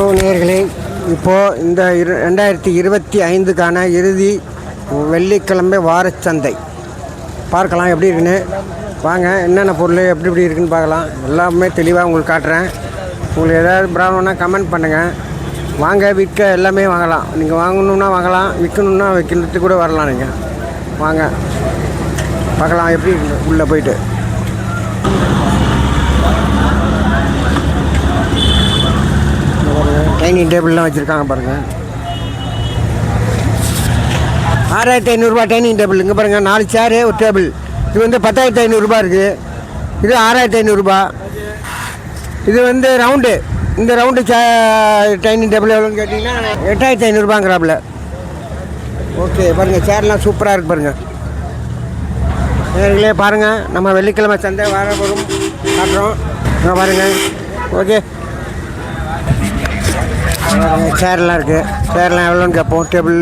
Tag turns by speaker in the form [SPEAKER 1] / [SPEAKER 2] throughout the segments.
[SPEAKER 1] Hello இப்போது இந்த இரு ரெண்டாயிரத்தி இருபத்தி ஐந்துக்கான இறுதி வெள்ளிக்கிழமை வாரச்சந்தை. பார்க்கலாம் எப்படி இருக்குன்னு. வாங்க என்னென்ன பொருள் எப்படி எப்படி இருக்குன்னு பார்க்கலாம். எல்லாமே தெளிவாக உங்களுக்கு காட்டுறேன். உங்களுக்கு ஏதாவது ப்ராப்ளம்னா கமெண்ட் பண்ணுங்கள் வாங்க விற்க எல்லாமே வாங்கலாம். நீங்கள் வாங்கணும்னா வாங்கலாம் விற்கணும்னா விற்கிறதுக்கு கூட வரலாம் நீங்கள் வாங்க பார்க்கலாம் எப்படி இருக்கு உள்ளே போயிட்டு. டைனிங் டேபிள்லாம் வச்சுருக்காங்க பாருங்கள் ஆறாயிரத்தி ஐநூறுரூபா டைனிங் டேபிள். இங்கே பாருங்கள் நாலு சேரு ஒரு டேபிள் இது வந்து பத்தாயிரத்தி ஐநூறுரூபா இருக்குது இது ஆறாயிரத்தி ஐநூறுரூபா இது வந்து ரவுண்டு இந்த ரவுண்டு சே டைனிங் டேபிள் எவ்வளோன்னு கேட்டிங்கன்னா எட்டாயிரத்தி ஐநூறுரூபாங்கிறாப்புல ஓகே பாருங்கள் சேர்லாம் சூப்பராக இருக்கு பாருங்கள் நேர்களே பாருங்கள் நம்ம வெள்ளிக்கிழமை சந்தை வர வரும் காட்டுறோம். பாருங்கள் ஓகே சேர்லாம் இருக்குது சேர்லாம் எவ்வளோன்னு கேட்போம். டேபிள்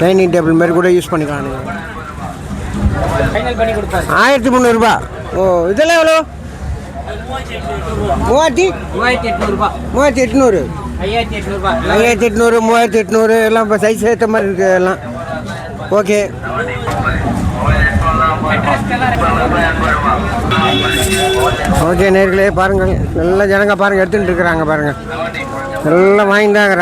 [SPEAKER 1] டைனிங் டேபிள் மாதிரி கூட யூஸ் பண்ணிக்கலாம். நீங்கள் ஆயிரத்தி முந்நூறுரூபா ஓ இதெல்லாம் எவ்வளோ? மூவாயிரத்தி?
[SPEAKER 2] மூவாயிரத்தி எட்நூறுபா.
[SPEAKER 1] மூவாயிரத்தி எட்நூறு.
[SPEAKER 2] ஐயாயிரத்தி
[SPEAKER 1] எட்நூறு மூவாயிரத்தி எட்நூறு எல்லாம் இப்போ சைஸ் ஏற்ற மாதிரி இருக்குது எல்லாம். ஓகே ஓகே நேர்களே பாருங்கள் நல்ல ஜனங்க பாருங்கள் எடுத்துகிட்டு இருக்கிறாங்க பாருங்கள் எல்லாம் வாங்கி தான்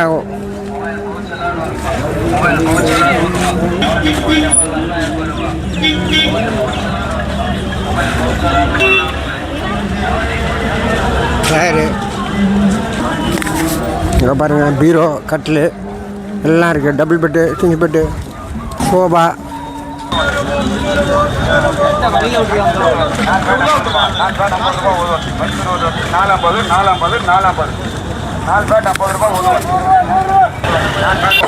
[SPEAKER 1] இங்கே பாருங்கள் பீரோ கட்டில் எல்லாம் இருக்குது double bed single bed sofa.
[SPEAKER 3] நாலம்பது நாலம்பது நாலம்பது நாலு பேட் ஐம்பது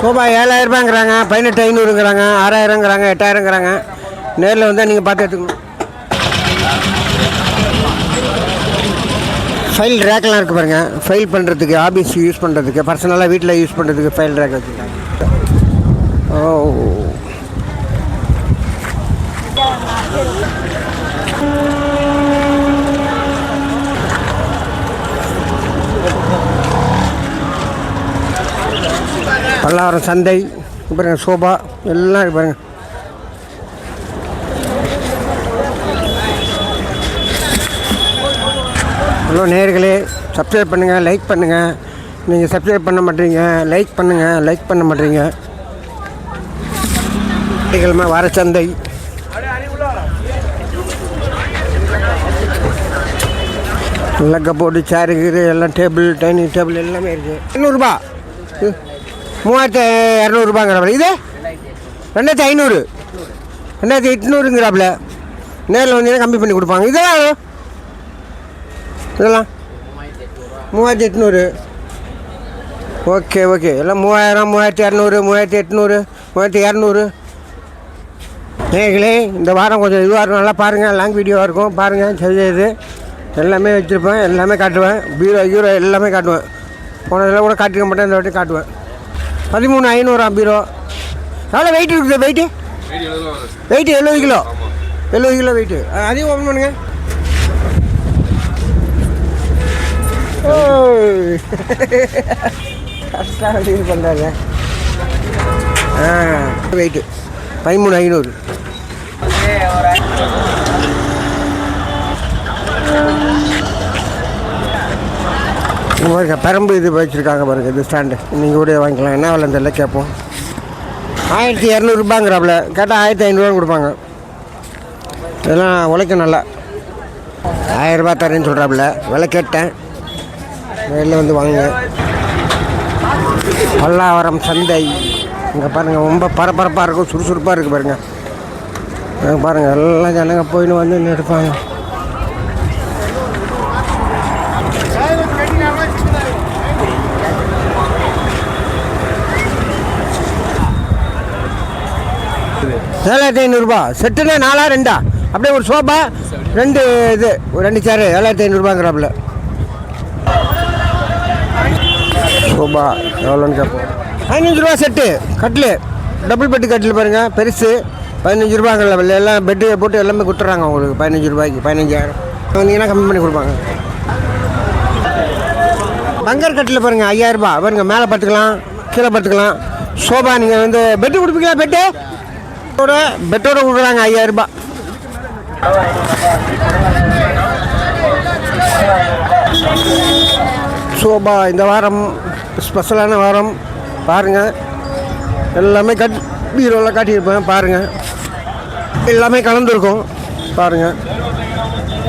[SPEAKER 3] ரூபாய்
[SPEAKER 1] ஏழாயிரம் ரூபாங்கிறாங்க பதினெட்டு ஐநூறுங்கிறாங்க ஆறாயிரங்கிறாங்க எட்டாயிரங்கிறாங்க. நேரில் வந்தால் நீங்கள் பார்த்து எடுத்துக்கணும். ஃபைல் ரேக்கெலாம் இருக்குது பாருங்கள் ஃபைல் பண்ணுறதுக்கு ஆஃபீஸ் யூஸ் பண்ணுறதுக்கு பர்சனலாக வீட்டில் யூஸ் பண்ணுறதுக்கு ஃபைல் ரேக் வச்சுருக்காங்க. பல்லாவரம் சந்தை இங்க பாருங்க சோபா எல்லாம் இருக்கு பாருங்க ஹலோ நேர்களே சப்ஸ்கிரைப் பண்ணுங்கள் லைக் பண்ணுங்கள் நீங்கள் சப்ஸ்கிரைப் பண்ண மாட்டீங்க லைக் பண்ணுங்கள் லைக் பண்ண மாட்டீங்க. வெள்ளிக்கிழமை வர சந்தை. எல்லாம் கப்போர்டு சேரு கீரு எல்லாம் டேபிள் டைனிங் டேபிள் எல்லாமே இருக்குது எண்ணூறுபா மூவாயிரத்து இரநூறுபாங்கிறாப்புல இது? ரெண்டாயிரத்தி ஐநூறு. ரெண்டாயிரத்தி எட்நூறுங்கிறாப்புல நேரில் வந்தீங்கன்னா கம்மி பண்ணி கொடுப்பாங்க. இதெல்லாம் இதெல்லாம்? மூவாயிரத்தி எட்நூறு. Okay okay. எல்லாம் மூவாயிரம் மூவாயிரத்தி இரநூறு மூவாயிரத்தி எட்நூறு மூவாயிரத்தி இரநூறு. நேர்களே இந்த வாரம் கொஞ்சம் இதுவாக இருக்கும். நல்லா பாருங்கள் லாங் வீடியோவாக இருக்கும். பாருங்கள் செய்யுது இது எல்லாமே வச்சுருப்பேன். எல்லாமே காட்டுவேன். பீரோ ஹீரோ எல்லாமே காட்டுவேன். போனதில் கூட காட்டிக்க மாட்டேன். இந்த வாட்டி காட்டுவேன். பதிமூணு ஐநூறாம் பீரோ. எவ்வளோ வெயிட் இருக்குது வெயிட்டு வெயிட்டு எழுபது கிலோ? எழுபது கிலோ வெயிட்டு அதையும் ஓப்பன் பண்ணுங்க. கரெக்டாக இது பண்ணுறாங்க ஆ வெயிட்டு பதிமூணு ஐநூறு. பாருங்க பெரம்பு இது வச்சுருக்காங்க பாருங்க இது ஸ்டாண்டு நீங்கள் கூட வாங்கிக்கலாம். என்ன விலை தெரியல கேட்போம். ஆயிரத்தி இரநூறுபாங்கிறாப்புல கேட்டால் ஆயிரத்தி ஐநூறுரூவான்னு கொடுப்பாங்க. இதெல்லாம் உழைக்கும் நல்லா. ஆயிரரூபா தரேன்னு சொல்கிறாப்புல விலை கேட்டேன். வெளில வந்து வாங்க பல்லாவரம் சந்தை. இங்கே பாருங்கள் ரொம்ப பரபரப்பாக இருக்கும் சுறுசுறுப்பாக இருக்குது பாருங்கள் பாருங்கள் எல்லாம் ஜனங்க போயின்னு வந்து நின்னு ஏழாயிரத்தி ஐநூறுரூபா செட்டுனா நாலா ரெண்டா? அப்படியே ஒரு சோபா ரெண்டு இது ஒரு ரெண்டு சேரு ஏழாயிரத்தி ஐநூறுரூபாங்கிறாப்புல சோபா எவ்வளோன்னு கேட்போம் பதினஞ்சு ரூபா செட்டு கட்டில். டபுள் பெட்டு கட்டில் பாருங்கள் பெருசு. பதினஞ்சு ரூபாங்கிற எல்லாம் பெட்டு போட்டு எல்லாமே கொடுத்துட்றாங்க உங்களுக்கு பதினஞ்சு ரூபாய்க்கு பதினஞ்சாயிரம். வந்தீங்கன்னா கம்மி பண்ணி கொடுப்பாங்க. பங்கர் கட்டில் பாருங்கள் ஐயாயிரரூபா பாருங்கள் மேலே பார்த்துக்கலாம் கீழே பார்த்துக்கலாம். சோபா நீங்கள் வந்து பெட்டு கொடுப்பீங்களா பெட்டு பெட்டோட பெட்டோட கொடுக்குறாங்க ஐயாயிரம் ரூபாய். சோபா இந்த வாரம் ஸ்பெஷலான வாரம் பாருங்கள் எல்லாமே கட் பீரோவில் காட்டியிருப்பேன் பாருங்கள் எல்லாமே கலந்துருக்கும் பாருங்கள்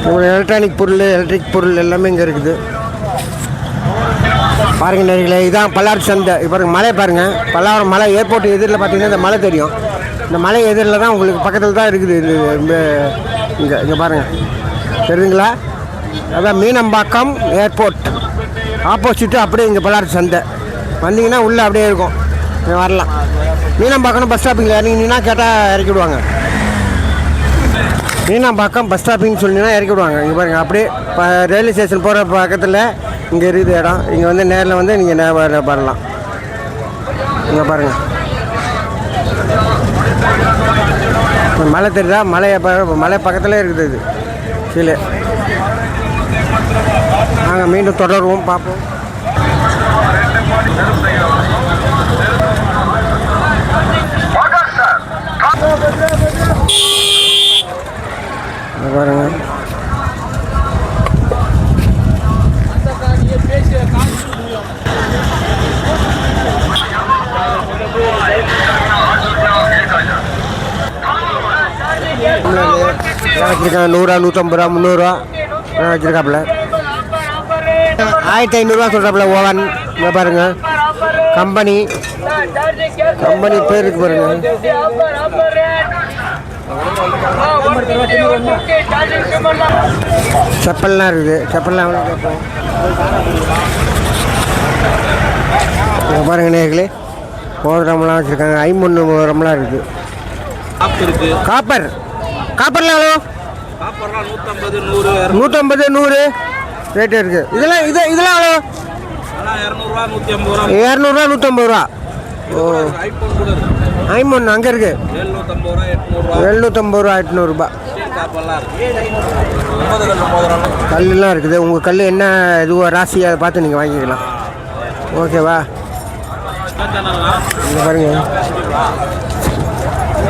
[SPEAKER 1] உங்களுடைய எலக்ட்ரானிக் பொருள் எலக்ட்ரிக் பொருள் எல்லாமே இங்கே இருக்குது. பாருங்க நேர்களே இதான் பல்லாறு சந்தை. இப்போ மழை மலை பல்லாரம் பல்லாவரம் மலை ஏர்போர்ட் எதிரில் பார்த்தீங்கன்னா இந்த மலை தெரியும். இந்த மலை எதிரில் தான் உங்களுக்கு பக்கத்தில் தான் இருக்குது இந்த இங்கே இங்கே பாருங்கள் தெரியுதுங்களா? அதான் மீனம்பாக்கம் ஏர்போர்ட். ஆப்போசிட்டு அப்படியே இங்கே பல்லார் சந்தை. வந்தீங்கன்னா உள்ளே அப்படியே இருக்கும். நீங்கள் வரலாம். மீனம்பாக்கம் பஸ் ஸ்டாப்பிங்கில் இறங்கினீங்கன்னா கேட்டால் இறக்கி விடுவாங்க. மீனாம்பாக்கம் பஸ் ஸ்டாப்பிங்னு சொன்னீங்கன்னா இறக்கி விடுவாங்க. இங்கே பாருங்கள் அப்படியே இப்போ ரயில்வே ஸ்டேஷன் போகிற பக்கத்தில் இங்கே இருக்குது இடம். இங்கே வந்து நேரில் வந்து நீங்கள் வரலாம். இங்கே பாருங்கள் மலை தெரியுதா? மலையை மலை பக்கத்தில் இருக்குது இது. கீழே. நாங்கள் மீண்டும் தொடருவோம் பார்ப்போம். பாருங்கள் வச்சுருக்காங்க நூறுரூவா நூற்றம்பது ரூபா முந்நூறுரூவா வச்சுருக்காப்புல. ஆயிரத்தி ஐநூறுரூவா சொல்கிறாப்புல ஓவன். இங்கே பாருங்க. கம்பெனி. கம்பெனி பேர் இருக்கு பாருங்க. செப்பல்லாம் இருக்குது. செப்பல்லாம் இங்க பாருங்க நேர்களே. மோதிரம்லாம் வச்சுருக்காங்க. ஐம்பொன்று மோதிரம்லாம் இருக்குது
[SPEAKER 4] ஆப் இருக்கு.
[SPEAKER 1] காப்பர். காப்பர்லாம் எவ்வளோ?
[SPEAKER 4] நூற்றம்பது நூறு
[SPEAKER 1] ரேட்டு இருக்குது இதெல்லாம் இது இதெல்லாம் எவ்வளோ?
[SPEAKER 4] இரநூறுவா
[SPEAKER 1] நூற்றம்பது ரூபா. ஓ.
[SPEAKER 4] இருக்கு.
[SPEAKER 1] ஐம்பொன்று அங்கே இருக்குது
[SPEAKER 4] எழுநூற்றம்பது ரூபா
[SPEAKER 1] எட்நூறுபா. கல்லுலாம் இருக்குது. உங்கள் கல் என்ன இதுவோ ராசி அதை பார்த்து நீங்கள் வாங்கிக்கலாம். ஓகேவா இங்கே பாருங்க.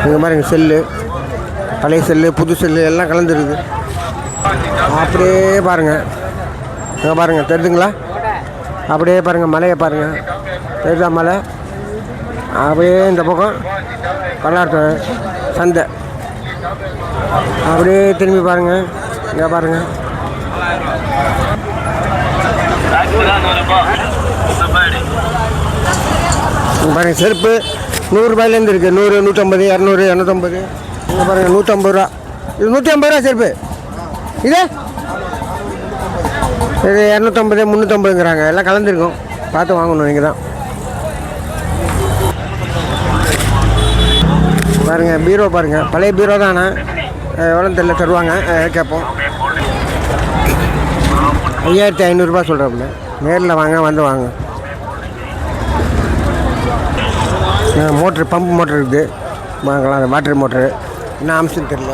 [SPEAKER 1] இங்கே பாருங்க செல்லு. பழைய செல்லு புது செல்லு எல்லாம் கலந்துருக்குது அப்படியே பாருங்கள் இங்கே பாருங்க தெரியுதுங்களா? அப்படியே பாருங்கள் மலையை பாருங்கள் தெரியுதா மலை? அப்படியே இந்த பக்கம் பல்லாட்டு சந்தை. அப்படியே திரும்பி பாருங்கள் இங்கே பாருங்க. பாருங்கள் செருப்பு நூறுரூபாயிலேருந்து இருக்குது நூறு நூற்றம்பது இரநூறு இரநூத்தம்பது இங்கே பாருங்கள் நூற்றம்பது ரூபா. இது நூற்றி ஐம்பது ரூபா செருப்பு. இது? இது இரநூத்தம்பது முந்நூற்றம்பதுங்கிறாங்க எல்லாம் கலந்துருக்கும். பார்த்து வாங்கணும் நீங்கள் தான் பாருங்கள் பீரோ பாருங்கள் பழைய பீரோ தானே? எவ்வளோ தெரியல தருவாங்க. கேட்போம். ஐயாயிரத்தி ஐநூறுரூபா சொல்கிறாப்புல நேரில் வாங்க வந்து வாங்க. மோட்ரு பம்ப் மோட்ரு இருக்குது. வாங்கலாம் அந்த வாட்டர் மோட்ரு என்ன அம்சம் தெரியல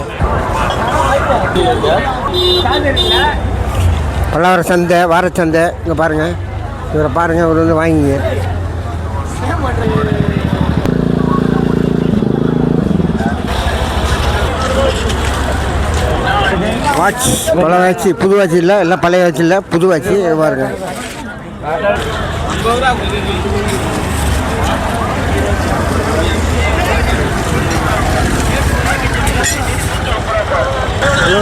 [SPEAKER 1] பல்லாவரம் சந்தை வாரச்சந்தை இங்கே பாருங்கள் இவரை பாருங்கள் இவர் வந்து வாங்கிங்க. வாட்ச் பல வாட்சி புது வாட்சி இல்லை எல்லாம் பழைய வாட்சி இல்லை புது வாட்சி பாருங்க
[SPEAKER 4] ஐம்பது ரூபா கொடுக்குறீங்க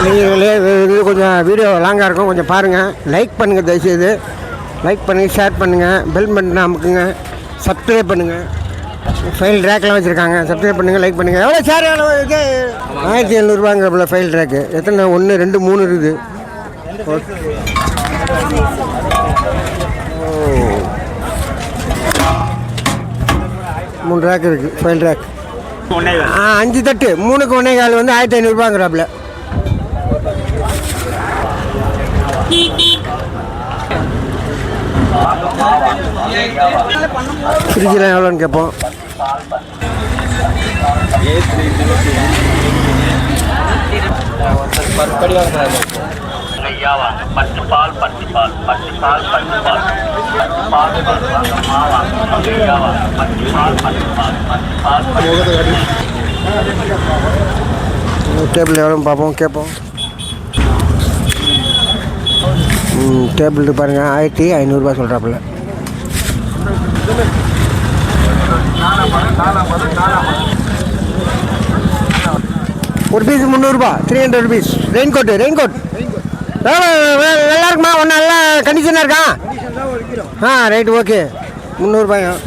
[SPEAKER 1] நீங்களே இது கொஞ்சம் வீடியோ லாங்காக இருக்கும். கொஞ்சம் பாருங்கள் லைக் பண்ணுங்கள் தயவுசெய்து. லைக் பண்ணுங்கள் ஷேர் பண்ணுங்கள் பெல் பட்டன் அமுக்குங்க. சப்ஸ்கிரைப் பண்ணுங்கள் ஃபைல் ரேக்லாம் வச்சுருக்காங்க. சப்ஸ்கிரைப் பண்ணுங்கள் லைக் பண்ணுங்கள் எவ்வளோ சார் எவ்வளோ இது ஆயிரத்தி எழுநூறுபாங்கிறப்பல ஃபைல் ரேக்கு எத்தனை? ஒன்று ரெண்டு மூணு இருக்குது. மூணு ரேக் இருக்குது ஃபைல் ரேக் ஆ அஞ்சு தட்டு. மூணுக்கு ஒன்றே கால் வந்து ஆயிரத்தி ஐநூறுபாங்கிறாப்புல ஃப்ரிட்ஜில் எவ்வளோன்னு கேட்போம்.
[SPEAKER 5] ஐயா ஐயாவா பத்து பால் பத்து பால் பத்து பால் பத்து பால். பத்து பால் பத்து மா வாங்க ஐயா பத்து பால் பத்து பால் பத்து பால்
[SPEAKER 1] டேபிள் எவ்வளோ பார்ப்போம் கேட்போம். டேபிள் பாருங்கள் ஆயிரத்தி ஐநூறுரூபா சொல்கிறாப்புல ஒரு பீஸ் முந்நூறுரூபா three hundred rupees raincoat raincoat நல்லா இருக்குமா ஒன்றும் நல்லா கண்டிஷனாக இருக்கா? ஆ ரைட் ஓகே முந்நூறுபாயும்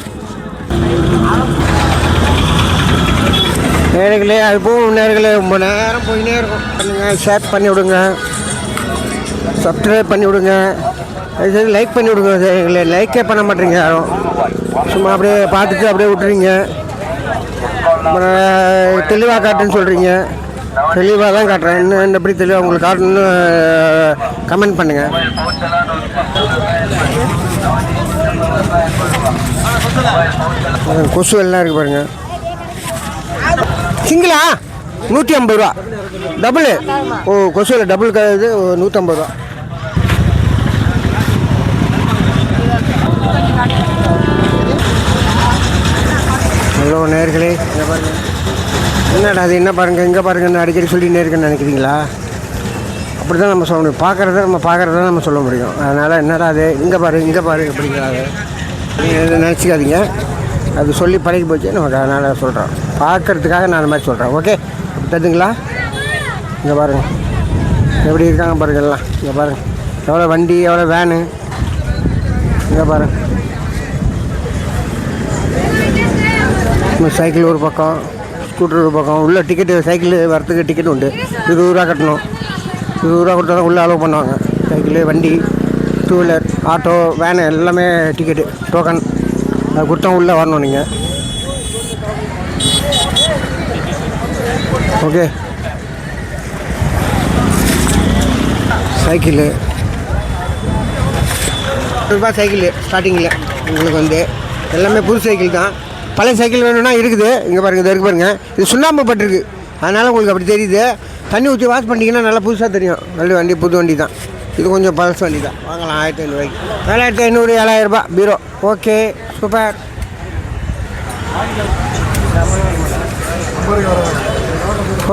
[SPEAKER 1] நேர்களே அது போகும் நேர்களே ரொம்ப நேரம் போயினே இருக்கும். பண்ணுங்கள் ஷேர் பண்ணி விடுங்க. சப்ஸ்கிரைப் பண்ணி விடுங்க. சரி லைக் பண்ணி விடுங்க எங்களை லைக்கே பண்ண மாட்டேங்க யாரும். சும்மா அப்படியே பார்த்துட்டு அப்படியே விட்டுறீங்க. அப்புறம் தெளிவாக காட்டுன்னு சொல்கிறீங்க தெளிவாக தான் காட்டுறேன். இன்னும் எப்படி தெளிவாக உங்களுக்கு காட்டணும்னு கமெண்ட் பண்ணுங்கள் கொசு எல்லாம் இருக்குது பாருங்கள் சிங்கிளா? நூற்றி ஐம்பது ரூபா. டபுள்? ஓ கொசுவில் டபுள் இது நூற்றம்பது ரூபா. ஹலோ நேர்களே. என்ன பாருங்க என்னடா அது என்ன பாருங்கள் இங்கே பாருங்கன்னு அடிக்கடி சொல்லிகிட்டே இருக்கேன்னு நினைக்கிறீங்களா? அப்படி தான் நம்ம சொல்ல முடியும். பார்க்குறத நம்ம பார்க்குறத நம்ம சொல்ல முடியும். அதனால் என்னடா அது இங்கே பாரு இங்கே பாரு அப்படிங்கிறாங்க நீங்கள் நினச்சிக்காதீங்க. அது சொல்லி பழகி போச்சு நமக்கு அதனால் சொல்கிறோம் பார்க்கறதுக்காக நான் அந்த மாதிரி சொல்கிறேன் ஓகே? தருதுங்களா இங்கே பாருங்கள் எப்படி இருக்காங்க பாருங்கள்லாம் இங்கே பாருங்கள் எவ்வளோ வண்டி எவ்வளோ வேனு. இங்கே பாருங்கள் சைக்கிள் ஒரு பக்கம். ஸ்கூட்டர் ஒரு பக்கம் உள்ள டிக்கெட்டு சைக்கிள் வரத்துக்கு டிக்கெட் உண்டு. இருபது ரூபா கட்டணும். இருபது ரூபா கொடுத்தா தான் உள்ளே அலோவ் பண்ணுவாங்க. சைக்கிள் வண்டி டூ வீலர் ஆட்டோ வேனு எல்லாமே டிக்கெட்டு டோக்கன் அது கொடுத்தா உள்ளே வரணும் நீங்கள் ஓகே சைக்கிளு ரூபா சைக்கிள் ஸ்டார்டிங்கில் உங்களுக்கு வந்து. எல்லாமே புது சைக்கிள் தான். பழைய சைக்கிள் வேணும்னா இருக்குது. இங்கே பாருங்கள் இது இருக்கு பாருங்கள் இது சுண்ணாம்பு பட்டிருக்கு. அதனால் உங்களுக்கு அப்படி தெரியுது. தண்ணி ஊற்றி வாஷ் பண்ணிங்கன்னா நல்லா புதுசாக தெரியும். நல்ல வண்டி புது வண்டி தான். இது கொஞ்சம் பழசு வண்டி தான். வாங்கலாம் ஆயிரத்தி ஐநூறுவாய்க்கு ஏழாயிரத்தி ஐநூறு ஏழாயிரரூபா ரூபாய். Bureau. Okay. Super.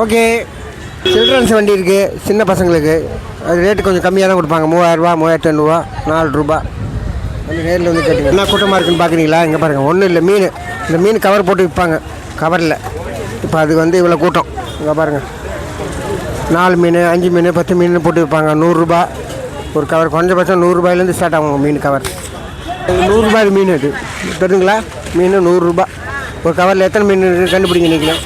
[SPEAKER 1] Okay. Children's வண்டி இருக்குது சின்ன பசங்களுக்கு. அது ரேட்டு கொஞ்சம் கம்மியாக தான் கொடுப்பாங்க மூவாயிரரூபா மூவாயிரத்தி ஐநூறுரூவா நாலு ரூபா வந்து நேரில் வந்து கேட்டுங்க என்ன கூட்டமாக இருக்குன்னு பார்க்குறீங்களா இங்கே பாருங்கள் ஒன்றும் இல்லை மீன். இந்த மீன் கவர் போட்டு விற்பாங்க கவரில் இப்போ அதுக்கு வந்து இவ்வளோ கூட்டம். இங்கே பாருங்கள் நாலு மீன் அஞ்சு மீன் பத்து மீன் போட்டு விற்பாங்க நூறுரூபா ஒரு கவர் குறைஞ்சபட்சம் நூறுரூபாயிலேருந்து ஸ்டார்ட் ஆகும் மீன் கவர் நூறுரூபாய் மீன் அது. தெரியுங்களா மீன் நூறுரூபா ஒரு கவரில் எத்தனை மீன் இருக்குது கண்டுபிடிங்க நீங்களும்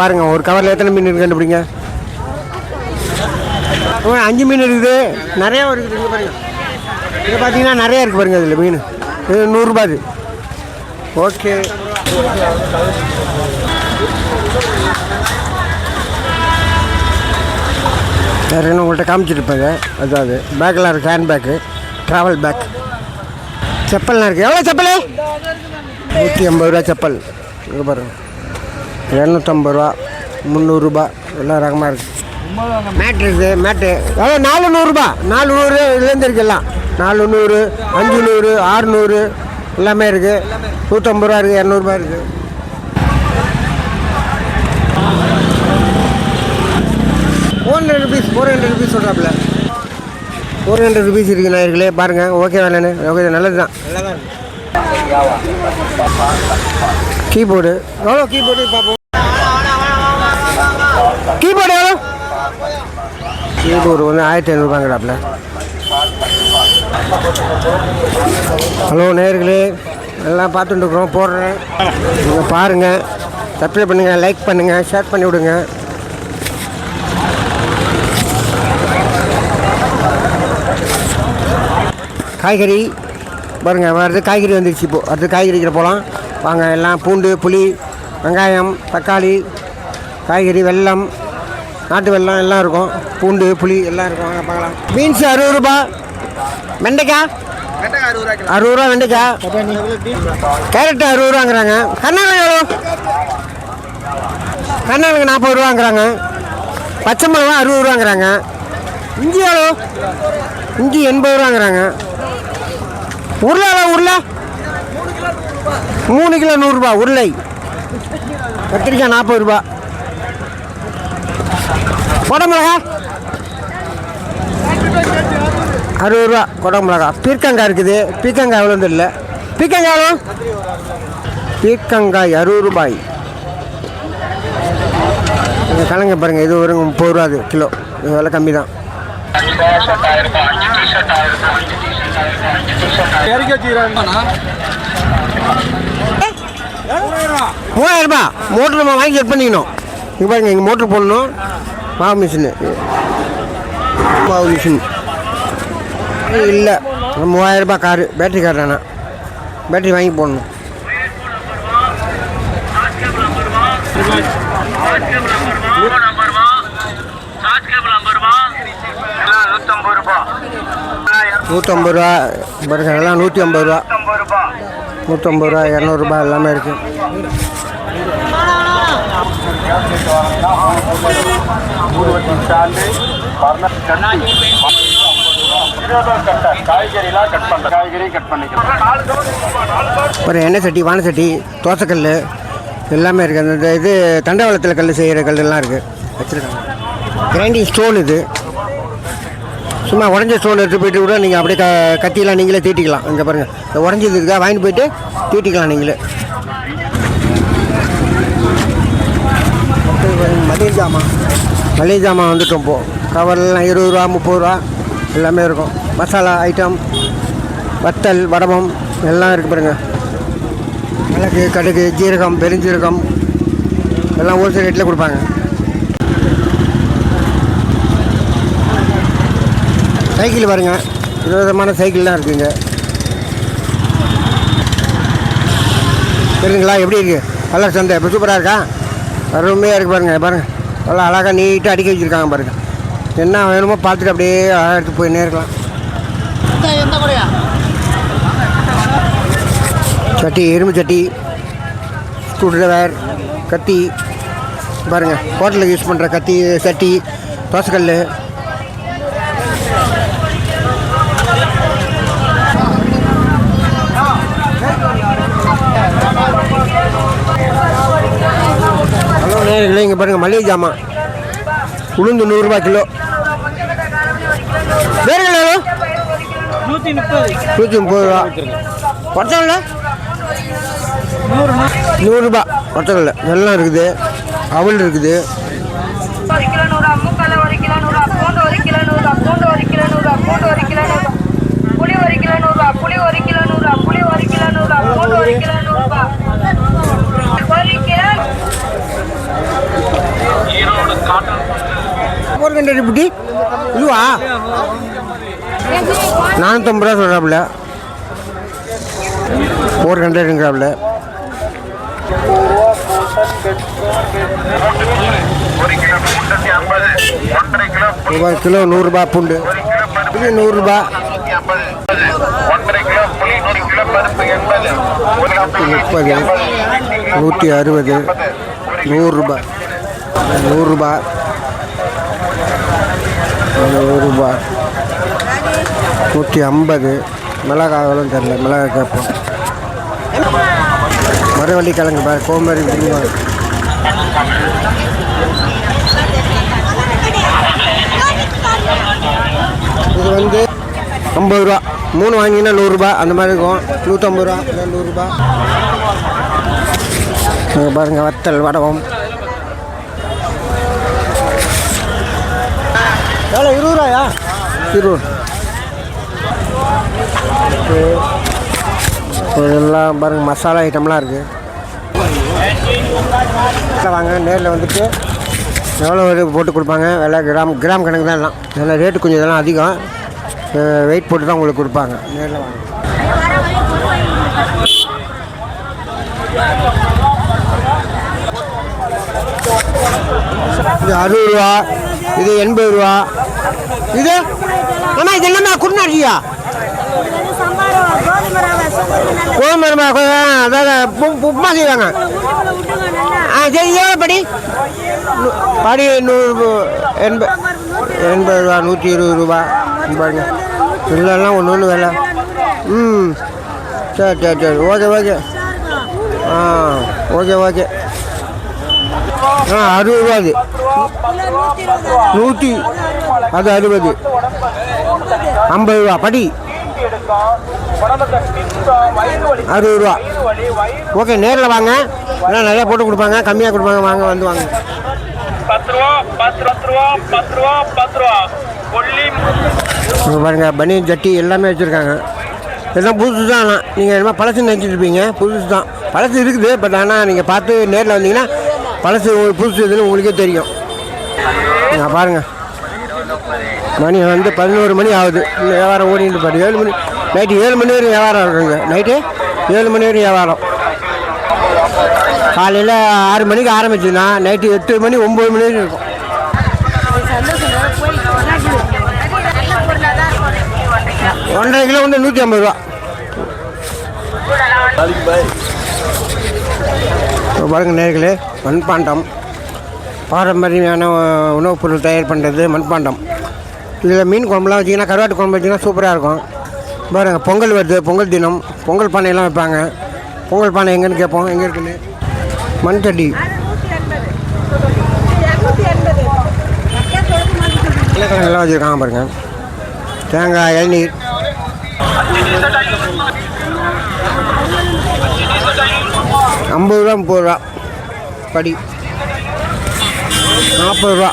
[SPEAKER 1] பாருங்கள் ஒரு கவரில் எத்தனை மீன் இருக்குது கண்டுபிடிங்க. அஞ்சு மீன் இருக்குது. நிறையா இருக்குது பாருங்கள் இது பார்த்தீங்கன்னா நிறையா இருக்குது பாருங்க இதில் மீன். இது நூறுரூபா இது ஓகே. வேறு என்ன உங்கள்கிட்ட காமிச்சிருப்பேங்க அதாவது பேக்கில் இருக்குது ஹேண்ட் பேக்கு ட்ராவல் பேக் செப்பல்லாம் இருக்குது எவ்வளோ செப்பல்? நூற்றி ஐம்பது ரூபா செப்பல். இங்கே பாருங்க. இரநூத்தம்பது ரூபா முந்நூறுரூபா எல்லா ரகமாக இருக்குது மேட் மேட்டு எவ்வளோ நாலு நூறுரூபா நாலு நூறு இதுலேருந்து இருக்கலாம் எல்லாம். நாலு நூறு அஞ்சு நூறு ஆறுநூறு எல்லாமே இருக்குது நூற்றம்பது ரூபா இருக்குது இரநூறுபா இருக்குது four hundred rupees four hundred rupees சொல்கிறாப்புல ஃபோர் ஹண்ட்ரட் ருபீஸ் இருக்கு நாயர்களே பாருங்கள் ஓகே வேணானு ஓகே நல்லது தான் கீபோர்டு எவ்வளோ கீபோர்டு பார்ப்போம். கீபோர்டு எவ்வளோ? ஒரு வந்து ஆயிரத்தி ஐநூறுபாங்கிறாப்புல ஹலோ நேர்களே எல்லாம் பார்த்துட்டு இருக்கிறோம் போடுறேன். நீங்கள் பாருங்கள் சப்ஸ்கிரைப் பண்ணுங்கள் லைக் பண்ணுங்கள் ஷேர் பண்ணி விடுங்க. காய்கறி பாருங்கள் வருது காய்கறி வந்துருச்சு இப்போது அடுத்து காய்கறிக்கிற போகலாம் வாங்க எல்லாம் பூண்டு புளி வெங்காயம் தக்காளி காய்கறி வெல்லம் நாட்டு வெல்லம் எல்லாம் இருக்கும். பூண்டு புளி எல்லாம் இருக்கும். வாங்க பார்க்கலாம். பீன்ஸ் அறுபது ரூபா வெண்டைக்காய் அறுபது ரூபா வெண்டைக்காய் கேரட் அறுபது ரூபாங்கிறாங்க. கர்நாடகா எவ்வளோ கர்நாடகா நாற்பது ரூபாங்கிறாங்க. பச்சை மிளகா அறுபது ரூபாங்கிறாங்க. இஞ்சி எவ்வளோ இஞ்சி எண்பது ரூபாங்கிறாங்க. உருளை எவ்வளோ உருளை? மூணு கிலோ நூறுரூபா உருளை. கத்திரிக்காய் நாற்பது ரூபா குடமிளகா. அறுபது ரூபா குடமிளகா. பீர்க்கங்காய் இருக்குது. பீர்க்கங்காய் எவ்வளோ தெரியல. பீர்க்கங்காய் எவ்வளோ பீர்க்கங்காய் அறுபது ரூபாய். இந்த கலங்க பாருங்கள் இது ஒரு முப்பது ரூபா அது கிலோ. இது விலை கம்மி தான். மூவாயிரம் ரூபாய். மோட்ரு நம்ம வாங்கி செட் பண்ணிக்கணும். இங்கே பாருங்க இங்கே மோட்ரு போடணும். மாவு மிஷினு. மாவு மிஷின். இல்லை. மூவாயிரரூபா காரு. பேட்டரி கார் தானே? பேட்டரி வாங்கி போடணும்.
[SPEAKER 3] நூற்றம்பது ரூபா.
[SPEAKER 1] நூற்றம்பது எல்லாம் நூற்றி ஐம்பது ரூபா.
[SPEAKER 3] நூற்றம்பது ரூபா.
[SPEAKER 1] இரநூறுபா எல்லாமே இருக்குது
[SPEAKER 3] காய்கறிலாம் கட் காய்கறி கட் பண்ணிக்கலாம்
[SPEAKER 1] ஒரு எண்ணெய் சட்டி வான சட்டி தோசைக்கல் எல்லாமே இருக்குது அந்த இது தண்டவாளத்தில் கல் செய்கிற கல்லெல்லாம் இருக்குது வச்சுருக்காங்க. கிரைண்டிங் ஸ்டோன் இது. சும்மா உடஞ்ச ஸ்டோன் எடுத்து போயிட்டு கூட நீங்கள் அப்படியே க கத்தியெல்லாம் நீங்களே தீட்டிக்கலாம். இங்கே பாருங்கள் உடஞ்சதுக்கு தான் வாங்கிட்டு போயிட்டு தீட்டிக்கலாம் நீங்களே அடுத்தது பாருங்க, மளிகை ஜாமான். மளிகை ஜாமான் வந்துட்டோம் போ கவர்லாம் இருபது ரூபா முப்பது ரூபா எல்லாமே இருக்கும். மசாலா ஐட்டம் வத்தல் வடமம் எல்லாம் இருக்குது பாருங்க. மிளகு கடுகு ஜீரகம் பெருஞ்சீரகம் எல்லாம் ஹோல்சேல் ரேட்டில் கொடுப்பாங்க. சைக்கிள் பாருங்க. விதவிதமான சைக்கிள்லாம் இருக்குங்க தெரியுங்களா எப்படி இருக்குது கலர் சந்தை. இப்போ சூப்பராக இருக்கா? அருமையாக இருக்கு பாருங்க பாருங்கள் நல்லா அழகாக நீட்டாக அடிக்க வச்சுருக்காங்க பாருங்கள் என்ன வேணுமோ பார்த்துட்டு அப்படியே அழகாக எடுத்து போய் நேர்க்கலாம். சட்டி இரும்பு சட்டி ஸ்க்ரூ டிரைவர் கத்தி பாருங்கள் ஹோட்டலுக்கு யூஸ் பண்ணுற கத்தி சட்டி தோசைக்கல் நேரில் இங்கே பாருங்கள் மளிகை ஜாமான். உளுந்து நூறுரூபா கிலோ. வேறு
[SPEAKER 2] நூற்றி முப்பது.
[SPEAKER 1] நூற்றி முப்பது ரூபா. ஒட்டகம்ல நூறுரூபா ஒட்டகம்ல எல்லாம் இருக்குது. அவல் இருக்குது.
[SPEAKER 6] புளி ஒரு கிலோ நூறு புளி ஒரு கிலோ நூறு புளி ஒரு கிலோ நூறு பூண்டு ஒரு கிலோ நூறுபா ஒரு கிலோ
[SPEAKER 1] ஃபோர் ஹண்ட்ரட் இப்படி இதுவா நானூற்றம்பது ரூபா சொல்கிறாப்புல ஃபோர் ஹண்ட்ரடுங்கிறாப்புல
[SPEAKER 3] ஒரு கிலோ
[SPEAKER 1] ரூபாய் கிலோ நூறுரூபா பூண்டு. புளி நூறுரூபா
[SPEAKER 3] நூற்றி
[SPEAKER 1] முப்பது நூற்றி அறுபது நூறுரூபா நூறுரூபா நூறுரூபா நூற்றி ஐம்பது. மிளகாய் தெரில மிளகாய் கேட்போம். மரவள்ளி கிழங்கு பாரு கோமரி பிரிவாங்க இது வந்து ஐம்பது ரூபா. மூணு வாங்கினா நூறுரூபா அந்த மாதிரி இருக்கும். நூற்றம்பது ரூபா. இல்லை நூறுரூபா பாருங்கள் வத்தல் வடகம். எவ்வளோ இருபது. ரூபாயா இருபது இதெல்லாம் பாருங்க மசாலா ஐட்டம்லாம் இருக்குது வாங்க நேரில் வந்துட்டு எவ்வளோ இது போட்டு கொடுப்பாங்க? விலை கிராம் கிராம் கணக்கு தான் எல்லாம். எல்லாம் ரேட்டு கொஞ்சம் இதெல்லாம் அதிகம். வெயிட் போட்டு தான் உங்களுக்கு கொடுப்பாங்க. நேரில் வாங்க. இது அறுபது ரூபா இது எண்பது ரூபா. இது? அண்ணா இது என்னம்மா குருநாட்டியா கோதுமை ரவா, அதாவது உப்பு- உப்புமா செய்வாங்க. ஆ சரி எவ்வளோ படி? படி நூறு எண்பது எண்பது ரூபா நூற்றி இருபது ரூபா. இங்க பாருங்க. இல்லைலாம் ஒன்று ஒன்று வேலை. ம். சரி சரி சரி. Okay okay. ஆ ஓகே ஓகே. ஆ அறுபது. ரூபா அது நூற்றி அது அறுபது. ஐம்பது ரூபா படி. அறுபது ரூபா. ஓகே நேரில் வாங்க. எல்லாம் நிறையா போட்டு கொடுப்பாங்க. கம்மியாக கொடுப்பாங்க. வாங்க வந்து வாங்க. பாருங்க பனியன் சட்டி எல்லாமே வச்சுருக்காங்க. எல்லாம் புதுசு தான். ஆனால் நீங்கள் என்ன பழசு நினச்சிட்டு இருப்பீங்க. புதுசு தான். பழசு இருக்குது பட் ஆனால் நீங்கள் பார்த்து நேரில் வந்தீங்கன்னா பழசு உங்களுக்கு புதுசு இதுன்னு உங்களுக்கே தெரியும். நான் பாருங்கள் மணி வந்து பதினோரு மணி ஆகுது. இன்னும் வியாபாரம் ஓடிட்டு பாரு. ஏழு மணி நைட்டு ஏழு மணி வரையும் வியாபாரம் இருக்குங்க. நைட்டு ஏழு மணி வரையும் வியாபாரம். காலையில் ஆறு மணிக்கு ஆரம்பிச்சுன்னா நைட்டு எட்டு மணி ஒம்பது மணி வரைக்கும் இருக்கும். ஒன்றரை கிலோ வந்து நூற்றி ஐம்பது ரூபா. இப்போ பாருங்க நேர்களே மண்பாண்டம். பாரம்பரியமான உணவுப் பொருள் தயார் பண்ணுறது மண்பாண்டம். இதில் மீன் குழம்புலாம் வச்சிங்கன்னா கருவாட்டு குழம்பு வச்சிங்கன்னா சூப்பராக இருக்கும். பாருங்கள் பொங்கல் வருது பொங்கல் தினம். பொங்கல் பானையெல்லாம் வைப்பாங்க. பொங்கல் பானை எங்கேன்னு கேட்போம். எங்கே இருக்குன்னு? மண் சட்டி எல்லாம் வச்சுருக்காங்க பாருங்கள் தேங்காய் இளநீர். ஐம்பது ரூபா முப்பது ரூபா. படி. நாற்பது ரூபா.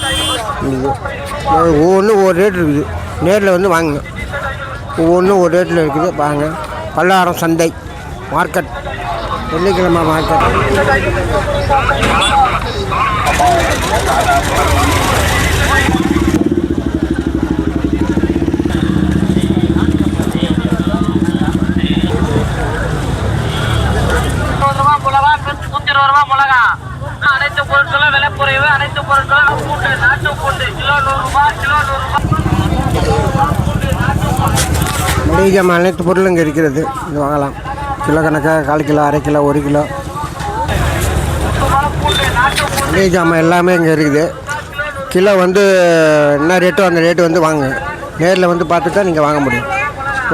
[SPEAKER 1] ஒவ்வொன்றும் ஒவ்வொரு ரேட் இருக்குது. நேரில் வந்து வாங்குங்க. ஒவ்வொன்றும் ஒரு ரேட்டில் இருக்குது. வாங்க. பல்லாரம் சந்தை மார்க்கெட் வெள்ளிக்கிழமை மார்க்கெட்
[SPEAKER 2] ரூபா மிளகா நூற்றி இருபது ரூபா மிளகா அனைத்து பொருட்களும் விலை குறைவு அனைத்து பொருட்களும் பூண்டு நாட்டு பூண்டு கிலோ நூறுரூபா கிலோ நூறுரூபா.
[SPEAKER 1] மளிகை அனைத்து பொருளும் இங்கே இருக்கிறது. இது வாங்கலாம். கிலோ கணக்காக கால் கிலோ அரை கிலோ ஒரு கிலோ. மளிகை ஜாமான் எல்லாமே இங்கே இருக்குது. கிலோ வந்து என்ன ரேட்டோ அந்த ரேட்டு வந்து வாங்க. நேரில் வந்து பார்த்து தான் நீங்கள் வாங்க முடியும்.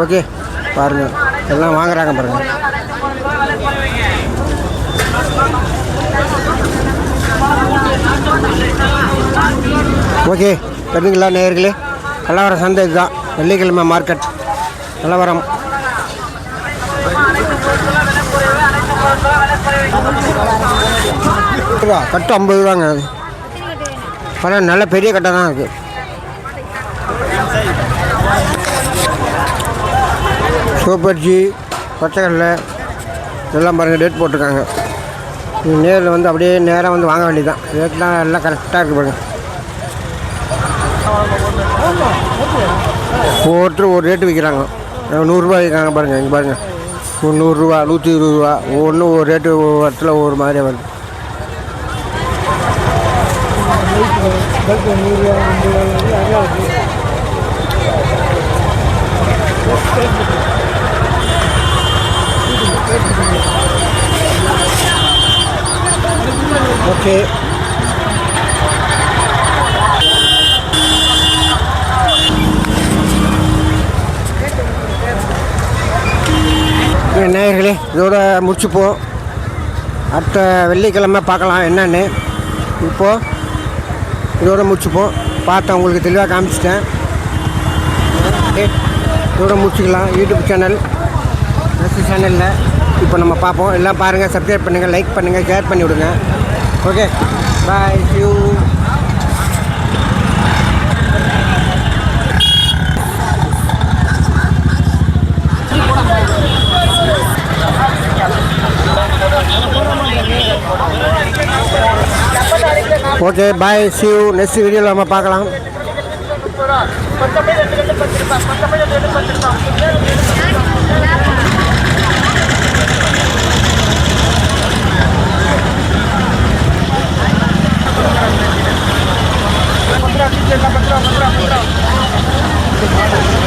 [SPEAKER 1] ஓகே? பாருங்கள் எல்லாம் வாங்குறாங்க பாருங்கள் ஓகே தெரிஞ்சுங்களா நேயர்களே? கலவரம் சந்தை இதுதான். வெள்ளிக்கிழமை மார்க்கெட் கலவரம் ரூபா கட்டு ஐம்பது ரூபாங்க அது. பரவாயில்ல நல்ல பெரிய கட்டை தான் இருக்குது சோப்பரிசி பச்சைக்கடலை இதெல்லாம் பாருங்கள் ரேட் போட்டிருக்காங்க. நீங்கள் நேரில் வந்து அப்படியே நேராக வந்து வாங்க வேண்டியதுதான். ரேட்லாம் எல்லாம் கரெக்டாக இருக்குது பாருங்கள் ஒவ்வொருத்தரும் ஒரு ரேட்டு விற்கிறாங்க நூறுரூவா விற்கிறாங்க பாருங்கள் இங்கே பாருங்கள் ஒரு நூறுரூவா நூற்றி இருபது ரூபா ஒவ்வொன்றும் ஒரு ரேட்டு ஒவ்வொரு இடத்துல ஒவ்வொரு மாதிரியாக வருது ஓகே நேயர்களே இதோட முடிச்சுப்போம். அடுத்த வெள்ளிக்கிழமை பார்க்கலாம் என்னன்னு. இப்போது இதோட முடிச்சுப்போம். பார்த்தேன் உங்களுக்கு தெளிவாக காமிச்சிட்டேன். இதோட முடிச்சுக்கலாம். யூடியூப் சேனல் ட்ரெஸ் சேனலில் இப்போ நம்ம பார்ப்போம். எல்லாம் பாருங்கள் சப்ஸ்கிரைப் பண்ணுங்கள் லைக் பண்ணுங்கள் ஷேர் பண்ணி விடுங்க okay bye you
[SPEAKER 2] Oke, bye, see you next video lama pakalang. Terima!